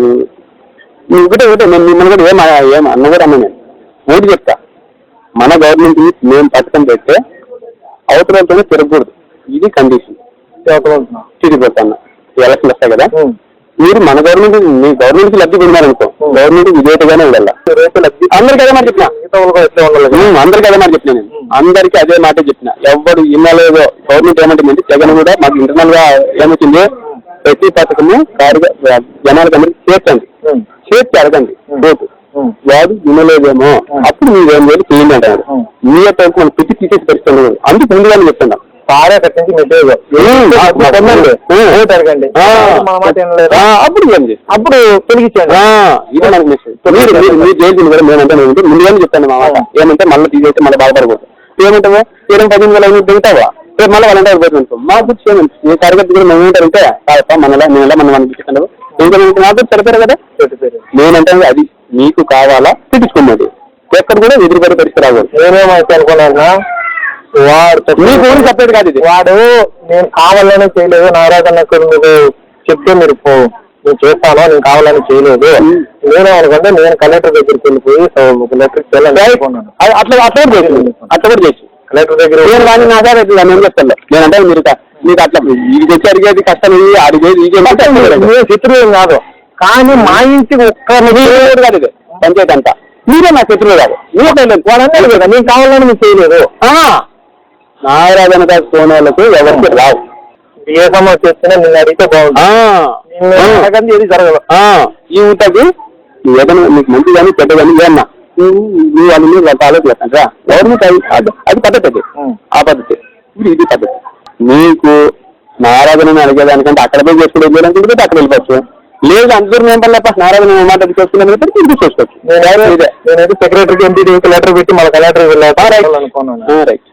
నువ్వు నువ్వు ఒకటే ఒకటే. నేను మిమ్మల్ని కూడా ఏం ఏం అన్న కూడా అన్నా నేను. ఓటు చెప్తా. మన గవర్నమెంట్ మేము పథకం పెడితే అవతలతోనే తిరగకూడదు. ఇది కండిషన్ తిరిగిపోతాను ఎలక్షన్ వస్తాయి కదా. మీరు మన గవర్నమెంట్ మీ గవర్నమెంట్కి లబ్ధి పొందారనుకో. గవర్నమెంట్ విధేయతగానే ఉండాలి అందరికి అదే మాట చెప్పిన. అందరికి అదే మాట చెప్పిన నేను. అందరికి అదే మాట చెప్పిన. ఎవరు ఇన్నలేదో గవర్నమెంట్ ఏమంటుంది? జగన్ కూడా మాకు ఇంటర్నల్గా ఏమవుతుంది ప్రతి పథకము కారుగా జనాలకు అందరికి చేర్చండి. చేర్చి అడగండి. ఓటు. వాడు వినలేదేమో. అప్పుడు మీరు ఏం చేయాలి? చేయండి అంటారు. మీ యొక్క మనం పిచ్చి తీసేసి పరిస్థితి అందుకు ముందుగానే చెప్తున్నాం. కట్టించి మెసేజ్. అడగండి. అప్పుడు ఏం అప్పుడు తొలగించండి ఇది మనకి మెసేజ్. మీరు మీరు కూడా మేమంటే మేము ముందుగానే చెప్తాను మా మాట. ఏమంటే మళ్ళీ తీసేస్తే మళ్ళీ బాధపడకూడదు. ఏమంటావా? ఇరవై పది వేల ఐదు దిగుతావా రేపు మళ్ళీ వాళ్ళంటే అయిపోతుంది మా బుద్ధి ఏమంటే మీ కార్యకర్త కూడా మేము ఉంటారంటే కాదప్ప మనలా నేను ఎలా మనం అనిపిస్తున్నాడు ఇంకా మీకు నాకు చెప్పారు కదా. నేనంటే అది మీకు కావాలా? తిట్టించుకున్నది ఎక్కడ కూడా ఎదురుపడే పరిస్థితి రాకూడదు. నేనేమైతే అనుకున్నాను? వాడు మీకు ఊరు చెప్పేది కాదు ఇది. వాడు నేను కావాలనే చేయలేదు. నారాజు అన్నకు మీరు చెప్తే మీరు పో నేను చేస్తాను? నేను కావాలని చేయలేదు. నేను అనుకుంటే నేను కలెక్టర్ దగ్గరికి వెళ్ళిపోయి లెటర్ అట్లా అట్లా కూడా అట్లా కూడా చేసి కలెక్టర్ దగ్గర నేను కానీ నా సార్ నేను ఏం చెప్తాను నేనంటే మీరు కా- మీకు అట్లా ఇది అడిగేది కష్టం ఇది అడిగేది ఇది నేను శత్రువు కాదు. కానీ మా ఇంటికి ఒక్క కాదు ఇది. పంచాయతీ అంతా. మీరే నా శత్రువు కాదు. మీరే కదా నేను కావాలని మీరు చేయలేదు. నాగరాజన పోయిన వాళ్ళకు ఎవరికి రావు. ఏ సమస్య వచ్చినా నిన్ను అడిగితే ఏది జరగదు. ఈ ఊటకి ఏదైనా నీకు మంచి కానీ చెడ్డ కానీ ఏమన్నా వాళ్ళ ఆలోచన రా గవర్నమెంట్ అది అది- అది పద్ధతి. అది. ఆ పద్ధతి. ఇప్పుడు ఇది పద్ధతి. నీకు నారాధన అడిగేదానికంటే అక్కడ పోయి చేసుకుంటే వెళ్ళాలనుకుంటే అక్కడ వెళ్ళిపోవచ్చు. లేదు అందరూ మేము పర్లేప నారాధన మాట చేసుకున్నాం ఇంటికి చేసుకోవచ్చు నేనైతే సెక్రటరీకి ఎంపీ లెటర్ పెట్టి మళ్ళీ కలెక్టర్ వెళ్ళాలి. రైట్